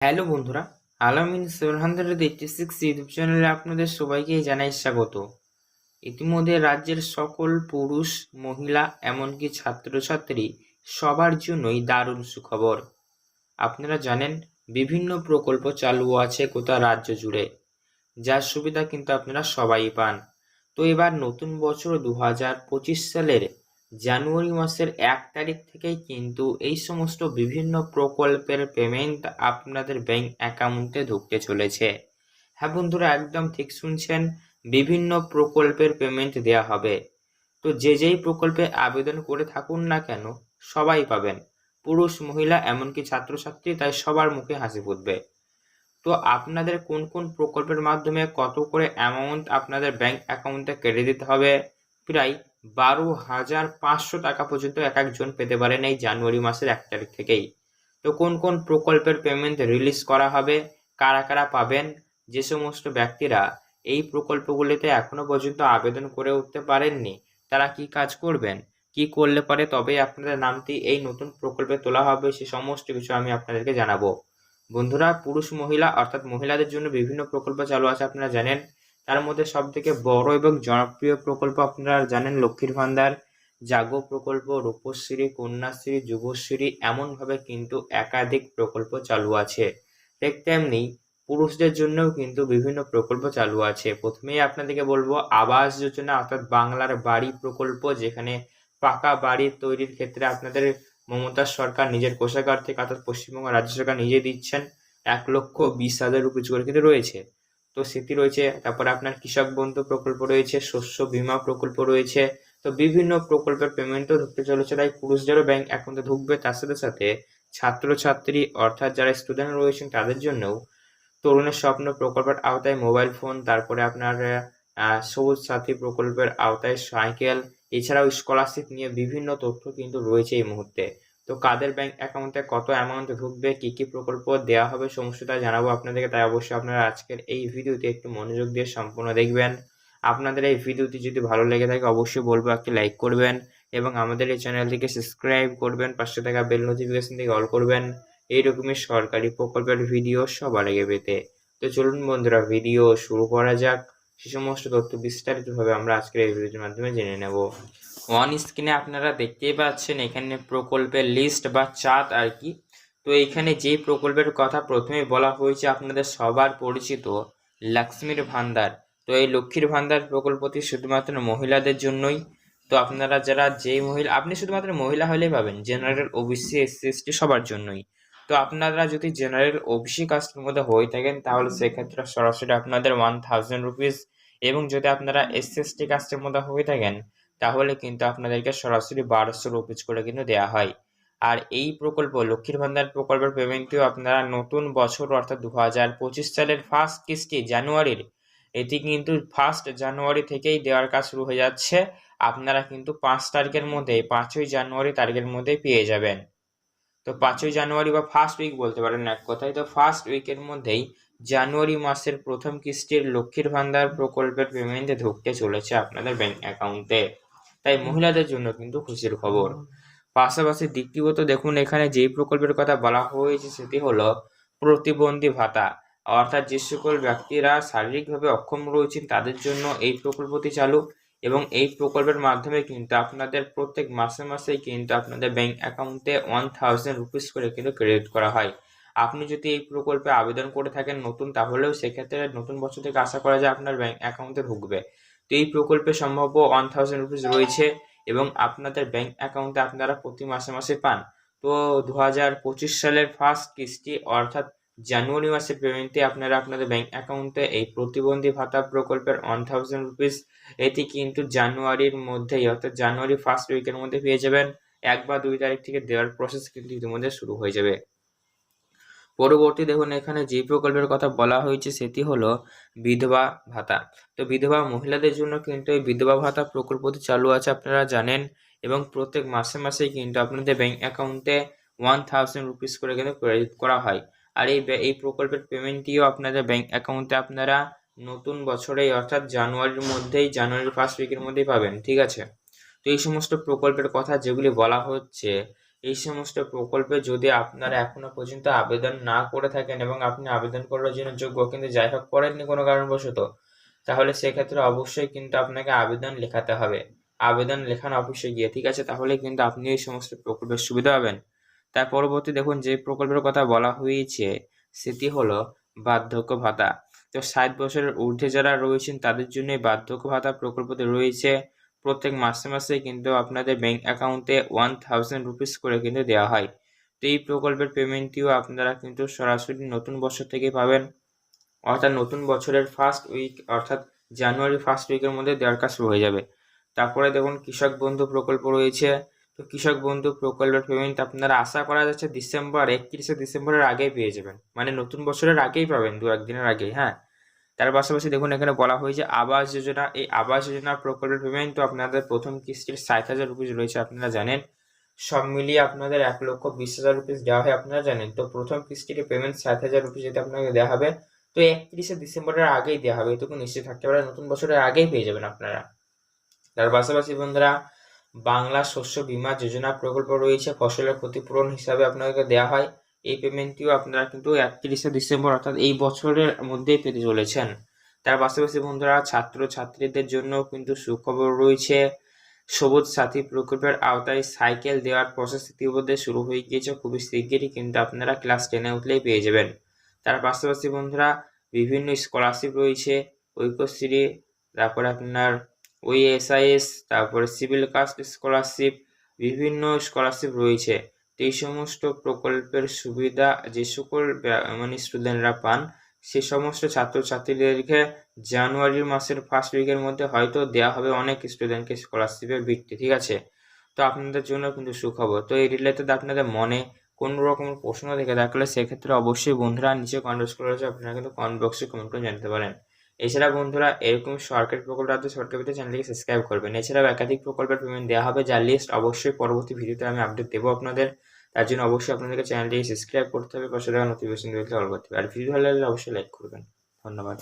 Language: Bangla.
হ্যালো বন্ধুরা, Alamin seven hundred eighty six YouTube চ্যানেলে আপনাদের সবাইকে জানাই স্বাগত। ইতিমধ্যে রাজ্যের সকল পুরুষ, মহিলা, এমনকি ছাত্রছাত্রী সবার জন্যই দারুণ সুখবর। আপনারা জানেন, বিভিন্ন প্রকল্প চালু আছে গোটা রাজ্য জুড়ে, যার সুবিধা কিন্তু আপনারা সবাই পান। তো এবার নতুন বছর দু হাজার পঁচিশ সালের জানুয়ারি মাসের এক তারিখ থেকেই কিন্তু এই সমস্ত বিভিন্ন প্রকল্পের পেমেন্ট আপনাদের ব্যাংক অ্যাকাউন্টে ঢুকতে চলেছে। হ্যাঁ বন্ধুরা, একদম ঠিক শুনছেন, বিভিন্ন প্রকল্পের পেমেন্ট দেওয়া হবে। তো যে যেই প্রকল্পে আবেদন করে থাকুন না কেন, সবাই পাবেন। পুরুষ, মহিলা, এমনকি ছাত্রছাত্রী, তাই সবার মুখে হাসি ফুটবে। তো আপনাদের কোন কোন প্রকল্পের মাধ্যমে কত করে অ্যামাউন্ট আপনাদের ব্যাংক অ্যাকাউন্টে কেটে দিতে হবে? প্রায় বারো হাজার পাঁচশো টাকা পর্যন্ত এক একজন পেতে পারেন এই জানুয়ারি মাসের এক তারিখ থেকেই। তো কোন কোন প্রকল্পের পেমেন্ট রিলিজ করা হবে, কারা কারা পাবেন, যে সমস্ত ব্যক্তিরা এই প্রকল্পগুলিতে এখনও পর্যন্ত আবেদন করে উঠতে পারেননি, তারা কি কাজ করবেন, কি করলে পারে তবেই আপনাদের নামটি এই নতুন প্রকল্পে তোলা হবে, সে সমস্ত কিছু আমি আপনাদেরকে জানাব। বন্ধুরা, পুরুষ মহিলা অর্থাৎ মহিলাদের জন্য বিভিন্ন প্রকল্প চালু আছে, আপনারা জানেন। তার মধ্যে সব থেকে বড় এবং জনপ্রিয় প্রকল্প আপনারা জানেন লক্ষ্মীর ভান্ডার, জাগো প্রকল্প, রূপশ্রী, কন্যাশ্রী, যুবশ্রী, এমনভাবে কিন্তু একাধিক প্রকল্প চালু আছে। ঠিক তেমনি পুরুষদের জন্যও কিন্তু বিভিন্ন প্রকল্প চালু আছে। প্রথমেই আপনাদেরকে বলব, আবাস যোজনা অর্থাৎ বাংলার বাড়ি প্রকল্প, যেখানে পাকা বাড়ি তৈরির ক্ষেত্রে আপনাদের মমতা সরকার নিজের কোষাগার থেকে অর্থাৎ পশ্চিমবঙ্গ রাজ্য সরকার নিজে দিচ্ছেন এক লক্ষ বিশ হাজার রুপি কিন্তু রয়েছে। তো সেটি রয়েছে, তারপরে আপনার কৃষক বন্ধু প্রকল্প রয়েছে, শস্য বীমা প্রকল্প রয়েছে, তো বিভিন্ন প্রকল্পের পেমেন্টও ঢুকতে চলেছে, তাই পুরুষদেরও ব্যাংক অ্যাকাউন্টে ঢুকবে তার সাথে সাথে ছাত্রছাত্রী অর্থাৎ যারা স্টুডেন্ট রয়েছেন তাদের জন্যও তরুণের স্বপ্ন প্রকল্পের আওতায় মোবাইল ফোন তারপরে আপনার সবুজ সাথী প্রকল্পের আওতায় সাইকেল এছাড়াও স্কলারশিপ নিয়ে বিভিন্ন তথ্য কিন্তু রয়েছে এই মুহূর্তে। তো কাদের ব্যাংক অ্যাকাউন্টে কত অ্যামাউন্ট ঢুকবে, কি কি প্রকল্প দেওয়া হবে সমস্তটা জানাব আপনাদেরকে। তাই অবশ্যই আপনারা আজকের এই ভিডিওতে একটু মনোযোগ দিয়ে সম্পূর্ণ দেখবেন। আপনাদের এই ভিডিওটি যদি ভালো লেগে থাকে, অবশ্যই বলব একটি লাইক করবেন এবং আমাদের এই চ্যানেলটিকে সাবস্ক্রাইব করবেন, পাশে থাকা বেল নোটিফিকেশন থেকে অল করবেন। এইরকমই সরকারি প্রকল্পের ভিডিও সবার আগে পেতে। তো চলুন বন্ধুরা ভিডিও শুরু করা যাক। সে সমস্ত তথ্য বিস্তারিতভাবে আমরা আজকের এই ভিডিওর মাধ্যমে জেনে নেব। অন স্ক্রিনে আপনারা দেখতেই পাচ্ছেন এখানে প্রকল্পের লিস্ট বা চার্ট আর কি। তো এখানে যে প্রকল্পের কথা প্রথমে বলা হয়েছে আপনাদের সবার পরিচিত লক্ষ্মীর ভান্ডার। তো এই লক্ষ্মীর ভান্ডার প্রকল্পটি শুধুমাত্র মহিলাদের জন্যই। তো আপনারা যারা যে মহিলা, আপনি শুধুমাত্র মহিলা হলেই পাবেন জেনারেল ওবিসি এসসি এসটি সবার জন্যই। তো আপনারা যদি জেনারেল ওবিসি কাস্টের মধ্যে হয়ে থাকেন, তাহলে সেক্ষেত্রে সরাসরি আপনাদের ওয়ান থাউজেন্ড রুপিস এবং যদি আপনারা এসসি এসটি কাস্টের মধ্যে হয়ে থাকেন তাহলে কিন্তু আপনাদেরকে সরাসরি বারোশো রুপিস করে কিন্তু দেওয়া হয়। আর এই প্রকল্প, লক্ষ্মীর ভান্ডার প্রকল্পের পেমেন্টটিও আপনারা নতুন বছর অর্থাৎ দু হাজার পঁচিশ সালের ফার্স্ট কিস্তি জানুয়ারির, এটি কিন্তু ফার্স্ট জানুয়ারি থেকেই দেওয়ার কাজ শুরু হয়ে যাচ্ছে। আপনারা কিন্তু পাঁচ তারিখের মধ্যে, পাঁচই জানুয়ারি তারিখের মধ্যে পেয়ে যাবেন। তো পাঁচই জানুয়ারি বা ফার্স্ট উইক বলতে পারেন এক কথায়, তো ফার্স্ট উইকের মধ্যেই জানুয়ারি মাসের প্রথম কিস্তির লক্ষ্মীর ভান্ডার প্রকল্পের পেমেন্টে ঢুকতে চলেছে আপনাদের ব্যাংক অ্যাকাউন্টে তাই মহিলাদের জন্য কিন্তু খুশির খবর। পাশাপাশি দ্বিতীয়ত দেখুন এখানে যেই প্রকল্পের কথা বলা হয়েছে সেটি হলো প্রতিবন্ধী ভাতা। অর্থাৎ যে সকল ব্যক্তিরা শারীরিকভাবে অক্ষম রয়েছেন তাদের জন্য এই প্রকল্পটি চালু এবং এই প্রকল্পের মাধ্যমে কিন্তু আপনাদের প্রত্যেক মাসে মাসেই কিন্তু আপনাদের ব্যাংক অ্যাকাউন্টে ওয়ান থাউজেন্ড রুপিস করে কিন্তু ক্রেডিট করা হয়। আপনি যদি এই প্রকল্পে আবেদন করে থাকেন নতুন তাহলেও সেক্ষেত্রে নতুন বছর থেকে আশা করা যায় আপনার ব্যাংক অ্যাকাউন্টে ঢুকবে। তো এই প্রকল্পে সম্ভাব্য ওয়ান থাউজেন্ড রুপিস রয়েছে এবং আপনাদের ব্যাংক অ্যাকাউন্টে আপনারা প্রতি মাসে মাসে পান। তো দু হাজার পঁচিশ সালের ফার্স্ট কিস্তি অর্থাৎ জানুয়ারি মাসের পেমেন্টে আপনারা আপনাদের ব্যাংক অ্যাকাউন্টে এই প্রতিবন্ধী ভাতা প্রকল্পের ওয়ান থাউজেন্ড রুপিস এটি কিন্তু জানুয়ারির মধ্যেই অর্থাৎ জানুয়ারি ফার্স্ট উইকের মধ্যে পেয়ে যাবেন। এক বা দুই তারিখ থেকে দেওয়ার প্রসেস কিন্তু ইতিমধ্যে শুরু হয়ে যাবে। পরবর্তী দেখুন, এখানে যে প্রকল্পের কথা বলা হয়েছে সেটি হলো বিধবা ভাতা। তো বিধবা মহিলাদের জন্য কিন্তু এই বিধবা ভাতা প্রকল্পটি চালু আছে, আপনারা জানেন। এবং প্রত্যেক মাসে মাসে কিন্তু আপনাদের ব্যাংক অ্যাকাউন্টে ওয়ান থাউজেন্ড রুপিস করে কিন্তু ক্রেডিট করা হয়। আর এই এই প্রকল্পের পেমেন্টটিও আপনাদের ব্যাংক অ্যাকাউন্টে আপনারা নতুন বছরেই, অর্থাৎ জানুয়ারির মধ্যেই, জানুয়ারির ফার্স্ট উইকের মধ্যেই পাবেন, ঠিক আছে? তো এই সমস্ত প্রকল্পের কথা যেগুলি বলা হচ্ছে এই সমস্ত প্রকল্পে যদি আপনারা এখনও পর্যন্ত আবেদন না করে থাকেন এবং আপনি আবেদন করার জন্য যোগ্য কিন্তু যাই হোক করেননি কোনো কারণবশত, তাহলে সেক্ষেত্রে অবশ্যই কিন্তু আপনাকে আবেদন লেখাতে হবে। আবেদন লেখান অফিসে গিয়ে, ঠিক আছে? তাহলে কিন্তু আপনি এই সমস্ত প্রকল্পের সুবিধা পাবেন। তার পরবর্তী দেখুন, যে প্রকল্পের কথা বলা হয়েছে, সেটি হলো বার্ধক্য ভাতা। তো ষাট বছরের ঊর্ধ্বে যারা রয়েছেন, তাদের জন্য বার্ধক্য ভাতা প্রকল্পতে রয়েছে। প্রত্যেক মাসে মাসে কিন্তু আপনাদের ব্যাংক অ্যাকাউন্টে ওয়ান থাউজেন্ড রুপিস করে কিন্তু দেওয়া হয়। তো এই প্রকল্পের পেমেন্টটিও আপনারা কিন্তু সরাসরি নতুন বছর থেকে পাবেন। অর্থাৎ নতুন বছরের ফার্স্ট উইক অর্থাৎ জানুয়ারি ফার্স্ট উইকের মধ্যে দেওয়ার কাজ শুরু হয়ে যাবে। তারপরে দেখুন, কৃষক বন্ধু প্রকল্প রয়েছে। তো কৃষক বন্ধু প্রকল্পের পেমেন্ট আপনারা আশা করা যাচ্ছে ডিসেম্বর একত্রিশে ডিসেম্বরের আগেই পেয়ে যাবেন। মানে নতুন বছরের আগেই পাবেন দু একদিনের আগেই হ্যাঁ? তার পাশাপাশি দেখুন, এখানে বলা হয়েছে আবাস যোজনা। এই আবাস যোজনা প্রকল্পের পেমেন্ট তো আপনাদের প্রথম কিস্তির ষাট হাজার রুপিস রয়েছে, আপনারা জানেন। সব মিলিয়ে আপনাদের এক লক্ষ বিশ হাজার রুপিস দেওয়া হয়, আপনারা জানেন। তো প্রথম কিস্তির পেমেন্ট ষাট হাজার রুপিস যদি আপনাকে দেওয়া হবে, তো একত্রিশে ডিসেম্বরের আগেই দেওয়া হবে। এটুকু নিশ্চিত থাকতে পারে নতুন বছরের আগেই পেয়ে যাবেন আপনারা। তার পাশাপাশি বন্ধুরা, বাংলা শস্য বীমা যোজনা প্রকল্প রয়েছে, ফসলের ক্ষতিপূরণ হিসাবে আপনাদেরকে দেওয়া হয়। এই পেমেন্টটিও আপনারা কিন্তু একত্রিশে ডিসেম্বর, অর্থাৎ এই বছরের মধ্যেই পেতে চলেছেন। তার পাশাপাশি বন্ধুরা ছাত্র ছাত্রীদের জন্য কিন্তু সুখবর রয়েছে। সবুজ সাথী প্রকল্পের আওতায় সাইকেল দেওয়ার প্রসেস ইতিমধ্যে শুরু হয়ে গিয়েছে। খুবই শিগগিরই কিন্তু আপনারা ক্লাস টেনে উঠলেই পেয়ে যাবেন। তার পাশাপাশি বন্ধুরা, বিভিন্ন স্কলারশিপ রয়েছে। ঐক্যশ্রী, তারপরে আপনার ওই এস তারপরে সিভিল কাস্ট স্কলারশিপ বিভিন্ন স্কলারশিপ রয়েছে। এই সমস্ত প্রকল্পের সুবিধা যে সকল মানে স্টুডেন্টরা পান, সে সমস্ত ছাত্রছাত্রীদেরকে জানুয়ারি মাসের ফার্স্ট উইকের মধ্যে হয়তো দেওয়া হবে অনেক স্টুডেন্টকে স্কলারশিপের বৃত্তি ঠিক আছে? তো আপনাদের জন্য কিন্তু সুখবর। তো এই রিলেটেড আপনাদের মনে কোনো রকম প্রশ্ন থেকে থাকলে সেক্ষেত্রে অবশ্যই বন্ধুরা নিচে কমেন্ট করে আপনারা কিন্তু কমেন্ট বক্সে কমেন্ট করে জানতে পারেন। এছাড়া বন্ধুরা, এরকম সরকারি প্রকল্প রাজ্য সরকার ভিতরে চ্যানেলটিকে সাবস্ক্রাইব করবেন। এছাড়াও একাধিক প্রকল্পের পেমেন্ট দেওয়া হবে, যার লিস্ট অবশ্যই পরবর্তী ভিডিওতে আমি আপডেট দেবো আপনাদের। তার জন্য অবশ্যই আপনাদেরকে চ্যানেলটিকে সাবস্ক্রাইব করতে হবে, পাশে থাকা নোটিফিকেশন দিতে অল করতে হবে। আর ভিডিও ভালো লাগলে অবশ্যই লাইক করবেন। ধন্যবাদ।